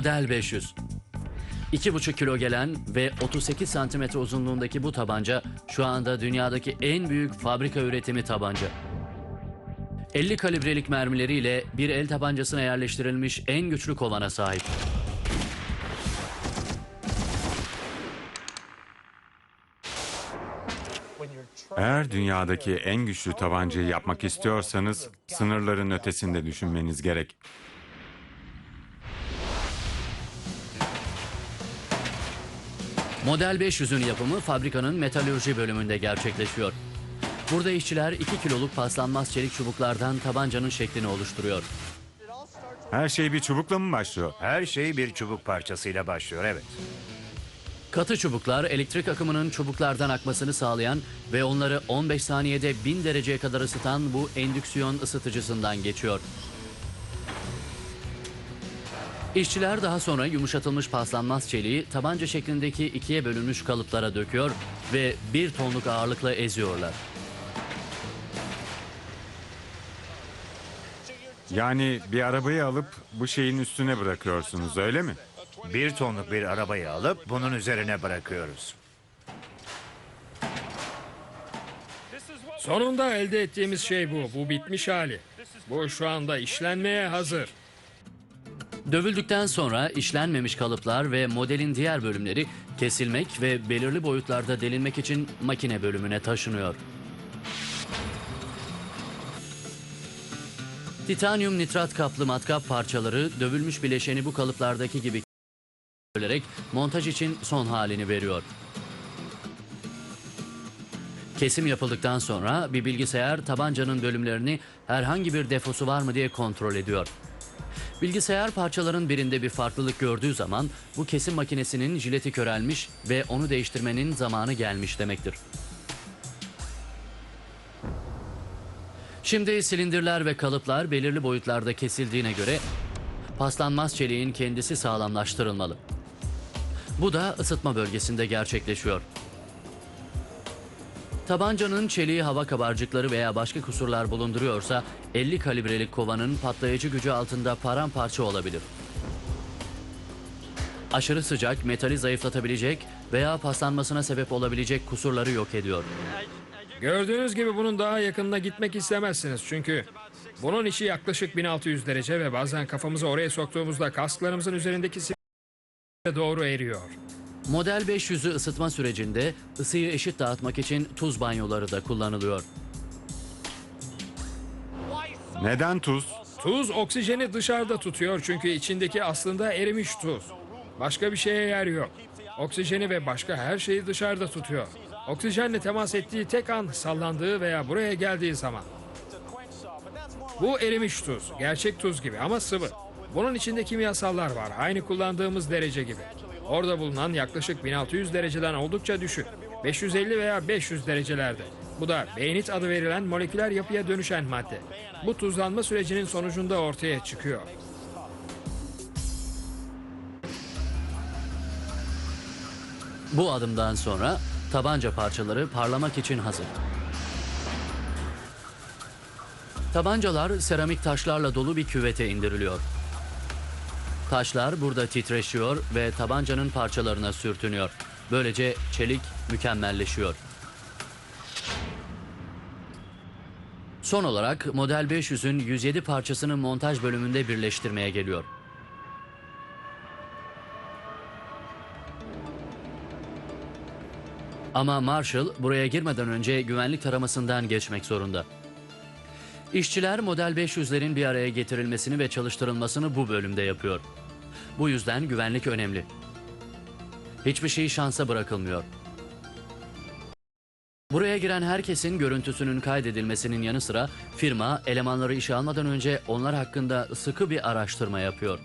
Model 500. 2,5 kilo gelen ve 38 santimetre uzunluğundaki bu tabanca şu anda dünyadaki en büyük fabrika üretimi tabanca. 50 kalibrelik mermileriyle bir el tabancasına yerleştirilmiş en güçlü kovana sahip. Eğer dünyadaki en güçlü tabancayı yapmak istiyorsanız sınırların ötesinde düşünmeniz gerek. Model 500'ün yapımı fabrikanın metalürji bölümünde gerçekleşiyor. Burada işçiler 2 kiloluk paslanmaz çelik çubuklardan tabancanın şeklini oluşturuyor. Her şey bir çubukla mı başlıyor? Her şey bir çubuk parçasıyla başlıyor evet. Katı çubuklar elektrik akımının çubuklardan akmasını sağlayan ve onları 15 saniyede 1000 dereceye kadar ısıtan bu endüksiyon ısıtıcısından geçiyor. İşçiler daha sonra yumuşatılmış paslanmaz çeliği tabanca şeklindeki ikiye bölünmüş kalıplara döküyor ve bir tonluk ağırlıkla eziyorlar. Yani bir arabayı alıp bu şeyin üstüne bırakıyorsunuz öyle mi? Bir tonluk bir arabayı alıp bunun üzerine bırakıyoruz. Sonunda elde ettiğimiz şey bu. Bu bitmiş hali. Bu şu anda işlenmeye hazır. Dövüldükten sonra işlenmemiş kalıplar ve modelin diğer bölümleri kesilmek ve belirli boyutlarda delinmek için makine bölümüne taşınıyor. Titanyum nitrat kaplı matkap parçaları dövülmüş bileşeni bu kalıplardaki gibi bölerek montaj için son halini veriyor. Kesim yapıldıktan sonra bir bilgisayar tabancanın bölümlerini herhangi bir defosu var mı diye kontrol ediyor. Bilgisayar parçaların birinde bir farklılık gördüğü zaman bu kesim makinesinin jileti körelmiş ve onu değiştirmenin zamanı gelmiş demektir. Şimdi silindirler ve kalıplar belirli boyutlarda kesildiğine göre paslanmaz çeliğin kendisi sağlamlaştırılmalı. Bu da ısıtma bölgesinde gerçekleşiyor. Tabancanın çeliği hava kabarcıkları veya başka kusurlar bulunduruyorsa 50 kalibrelik kovanın patlayıcı gücü altında paramparça olabilir. Aşırı sıcak metali zayıflatabilecek veya paslanmasına sebep olabilecek kusurları yok ediyor. Gördüğünüz gibi bunun daha yakınına gitmek istemezsiniz çünkü bunun içi yaklaşık 1600 derece ve bazen kafamızı oraya soktuğumuzda kasklarımızın üzerindeki doğru eriyor. Model 500'ü ısıtma sürecinde ısıyı eşit dağıtmak için tuz banyoları da kullanılıyor. Neden tuz? Tuz oksijeni dışarıda tutuyor çünkü içindeki aslında erimiş tuz. Başka bir şeye yer yok. Oksijeni ve başka her şeyi dışarıda tutuyor. Oksijenle temas ettiği tek an sallandığı veya buraya geldiği zaman. Bu erimiş tuz. Gerçek tuz gibi ama sıvı. Bunun içinde kimyasallar var. Aynı kullandığımız derece gibi. Orada bulunan yaklaşık 1600 dereceden oldukça düşük. 550 veya 500 derecelerde. Bu da beynit adı verilen moleküler yapıya dönüşen madde. Bu tuzlanma sürecinin sonucunda ortaya çıkıyor. Bu adımdan sonra tabanca parçaları parlamak için hazır. Tabancalar seramik taşlarla dolu bir küvete indiriliyor. Taşlar burada titreşiyor ve tabancanın parçalarına sürtünüyor. Böylece çelik mükemmelleşiyor. Son olarak Model 500'ün 107 parçasını montaj bölümünde birleştirmeye geliyor. Ama Marshall buraya girmeden önce güvenlik taramasından geçmek zorunda. İşçiler Model 500'lerin bir araya getirilmesini ve çalıştırılmasını bu bölümde yapıyor. Bu yüzden güvenlik önemli. Hiçbir şey şansa bırakılmıyor. Buraya giren herkesin görüntüsünün kaydedilmesinin yanı sıra firma elemanları işe almadan önce onlar hakkında sıkı bir araştırma yapıyor.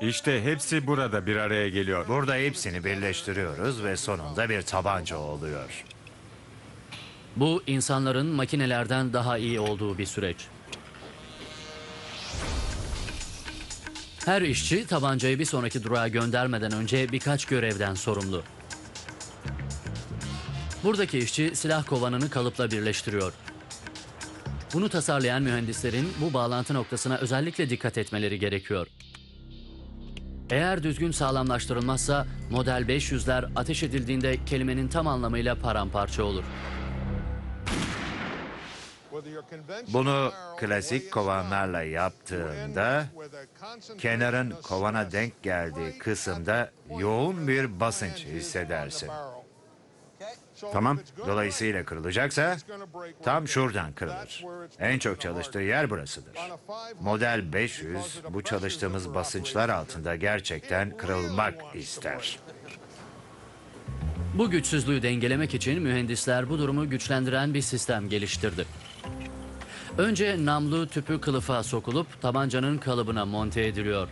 İşte hepsi burada bir araya geliyor. Burada hepsini birleştiriyoruz ve sonunda bir tabanca oluyor. Bu insanların makinelerden daha iyi olduğu bir süreç. Her işçi tabancayı bir sonraki durağa göndermeden önce birkaç görevden sorumlu. Buradaki işçi silah kovanını kalıpla birleştiriyor. Bunu tasarlayan mühendislerin bu bağlantı noktasına özellikle dikkat etmeleri gerekiyor. Eğer düzgün sağlamlaştırılmazsa model 500'ler ateş edildiğinde kelimenin tam anlamıyla paramparça olur. Bunu klasik kovanlarla yaptığında kenarın kovana denk geldiği kısımda yoğun bir basınç hissedersin. Tamam. Dolayısıyla kırılacaksa tam şuradan kırılır. En çok çalıştığı yer burasıdır. Model 500 bu çalıştığımız basınçlar altında gerçekten kırılmak ister. Bu güçsüzlüğü dengelemek için mühendisler bu durumu güçlendiren bir sistem geliştirdi. Önce namlu tüpü kılıfa sokulup tabancanın kalıbına monte ediliyor.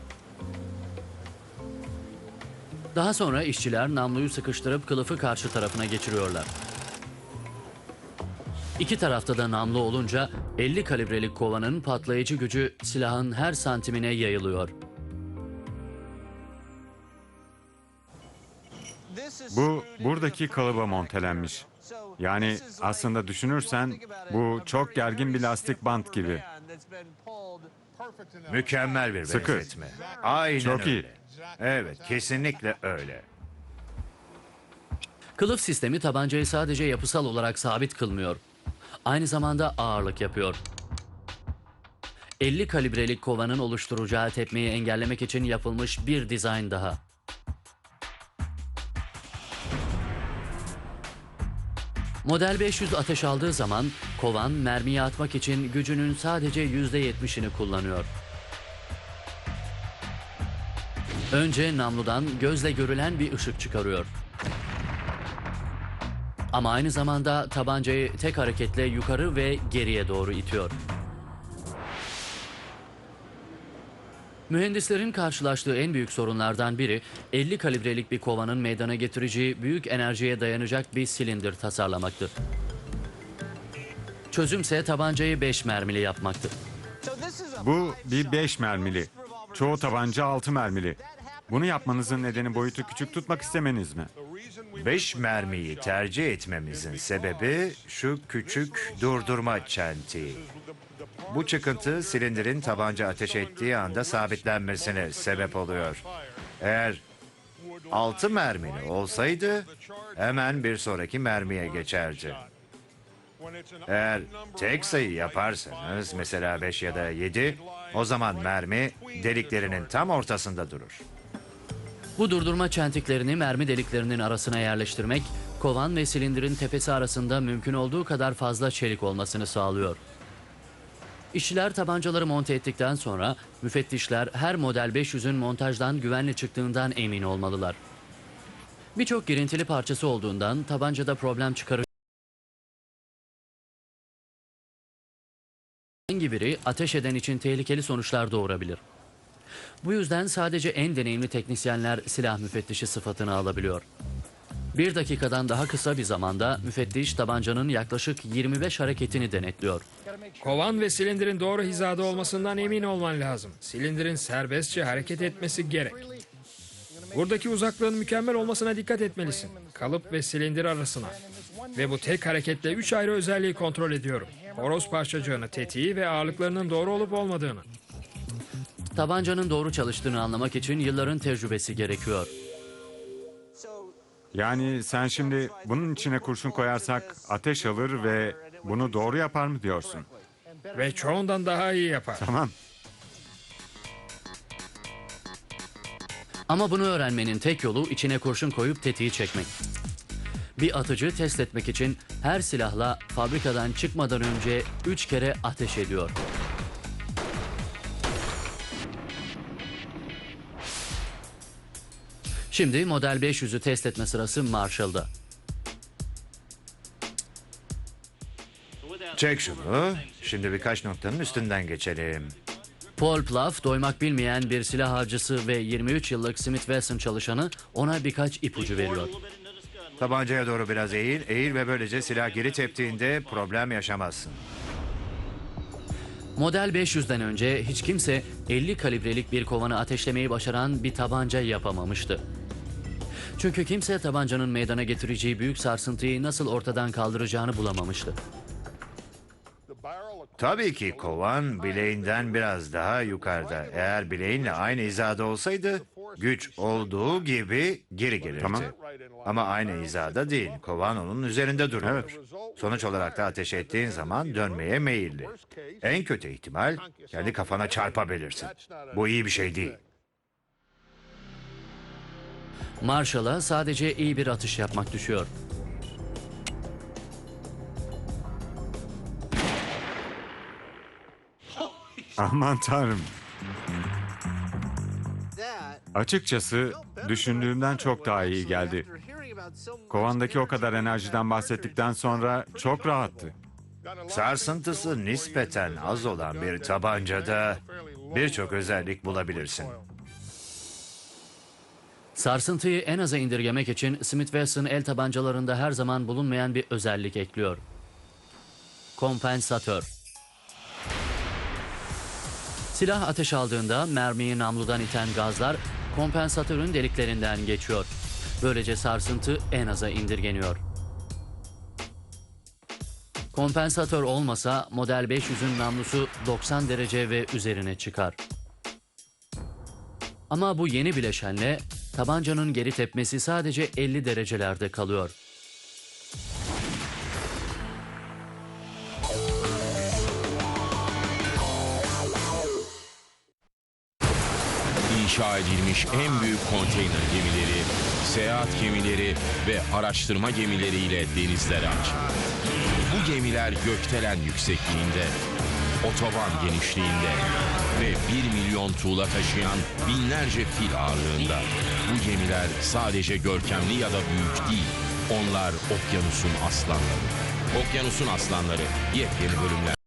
Daha sonra işçiler namluyu sıkıştırıp kılıfı karşı tarafına geçiriyorlar. İki tarafta da namlu olunca 50 kalibrelik kovanın patlayıcı gücü silahın her santimine yayılıyor. Bu buradaki kalıba montelenmiş. Yani aslında düşünürsen bu çok gergin bir lastik bant gibi. Mükemmel bir Sıkı. benzetme. Aynen Çok öyle. iyi. Evet, kesinlikle öyle. Kılıf sistemi tabancayı sadece yapısal olarak sabit kılmıyor. Aynı zamanda ağırlık yapıyor. 50 kalibrelik kovanın oluşturacağı tepmeyi engellemek için yapılmış bir dizayn daha. Model 500 ateş aldığı zaman kovan mermiyi atmak için gücünün sadece %70'ini kullanıyor. Önce namludan gözle görülen bir ışık çıkarıyor. Ama aynı zamanda tabancayı tek hareketle yukarı ve geriye doğru itiyor. Mühendislerin karşılaştığı en büyük sorunlardan biri 50 kalibrelik bir kovanın meydana getireceği büyük enerjiye dayanacak bir silindir tasarlamaktı. Çözümse tabancayı 5 mermili yapmaktı. Bu bir 5 mermili. Çoğu tabanca 6 mermili. Bunu yapmanızın nedeni boyutu küçük tutmak istemeniz mi? 5 mermiyi tercih etmemizin sebebi şu küçük durdurma çentiği. Bu çıkıntı silindirin tabanca ateş ettiği anda sabitlenmesine sebep oluyor. Eğer 6 mermili olsaydı hemen bir sonraki mermiye geçerdi. Eğer tek sayı yaparsanız mesela 5 ya da 7 o zaman mermi deliklerinin tam ortasında durur. Bu durdurma çentiklerini mermi deliklerinin arasına yerleştirmek, kovan ve silindirin tepesi arasında mümkün olduğu kadar fazla çelik olmasını sağlıyor. İşçiler tabancaları monte ettikten sonra müfettişler her model 500'ün montajdan güvenli çıktığından emin olmalılar. Birçok girintili parçası olduğundan tabancada problem çıkarır. Herhangi biri ateş eden için tehlikeli sonuçlar doğurabilir. Bu yüzden sadece en deneyimli teknisyenler silah müfettişi sıfatını alabiliyor. Bir dakikadan daha kısa bir zamanda müfettiş tabancanın yaklaşık 25 hareketini denetliyor. Kovan ve silindirin doğru hizada olmasından emin olman lazım. Silindirin serbestçe hareket etmesi gerek. Buradaki uzaklığın mükemmel olmasına dikkat etmelisin. Kalıp ve silindir arasına. Ve bu tek hareketle üç ayrı özelliği kontrol ediyorum. Horoz parçacığını, tetiği ve ağırlıklarının doğru olup olmadığını. Tabancanın doğru çalıştığını anlamak için yılların tecrübesi gerekiyor. Yani sen şimdi bunun içine kurşun koyarsak ateş alır ve bunu doğru yapar mı diyorsun? Ve çoğundan daha iyi yapar. Tamam. Ama bunu öğrenmenin tek yolu içine kurşun koyup tetiği çekmek. Bir atıcı test etmek için her silahla fabrikadan çıkmadan önce 3 kere ateş ediyor. Şimdi model 500'ü test etme sırası Marshall'da. Çek şunu. Şimdi birkaç noktanın üstünden geçelim. Paul Plough doymak bilmeyen bir silah avcısı ve 23 yıllık Smith Wesson çalışanı ona birkaç ipucu veriyor. Tabancaya doğru biraz eğil, eğil ve böylece silah geri teptiğinde problem yaşamazsın. Model 500'den önce hiç kimse 50 kalibrelik bir kovanı ateşlemeyi başaran bir tabanca yapamamıştı. Çünkü kimse tabancanın meydana getireceği büyük sarsıntıyı nasıl ortadan kaldıracağını bulamamıştı. Tabii ki kovan bileğinden biraz daha yukarıda. Eğer bileğinle aynı hizada olsaydı Güç olduğu gibi geri gelirdi. Tamam. Ama aynı hizada değil. Kovan onun üzerinde duruyor. Evet. Sonuç olarak da ateş ettiğin zaman dönmeye meyilli. En kötü ihtimal kendi kafana çarpabilirsin. Bu iyi bir şey değil. Marshall'a sadece iyi bir atış yapmak düşüyor. Aman tanrım. Açıkçası düşündüğümden çok daha iyi geldi. Kovandaki o kadar enerjiden bahsettikten sonra çok rahattı. Sarsıntısı nispeten az olan bir tabancada birçok özellik bulabilirsin. Sarsıntıyı en aza indirgemek için Smith Wesson el tabancalarında her zaman bulunmayan bir özellik ekliyor. Kompansatör. Silah ateş aldığında mermiyi namludan iten gazlar kompansatörün deliklerinden geçiyor. Böylece sarsıntı en aza indirgeniyor. Kompansatör olmasa model 500'ün namlusu 90 derece ve üzerine çıkar. Ama bu yeni bileşenle tabancanın geri tepmesi sadece 50 derecelerde kalıyor. İnşa edilmiş en büyük konteyner gemileri, seyahat gemileri ve araştırma gemileriyle denizlere açıldı. Bu gemiler gökdelen yüksekliğinde, otoban genişliğinde ve 1 milyon tuğla taşıyan binlerce fil ağırlığında. Bu gemiler sadece görkemli ya da büyük değil, onlar okyanusun aslanları. Okyanusun aslanları yepyeni bölümler.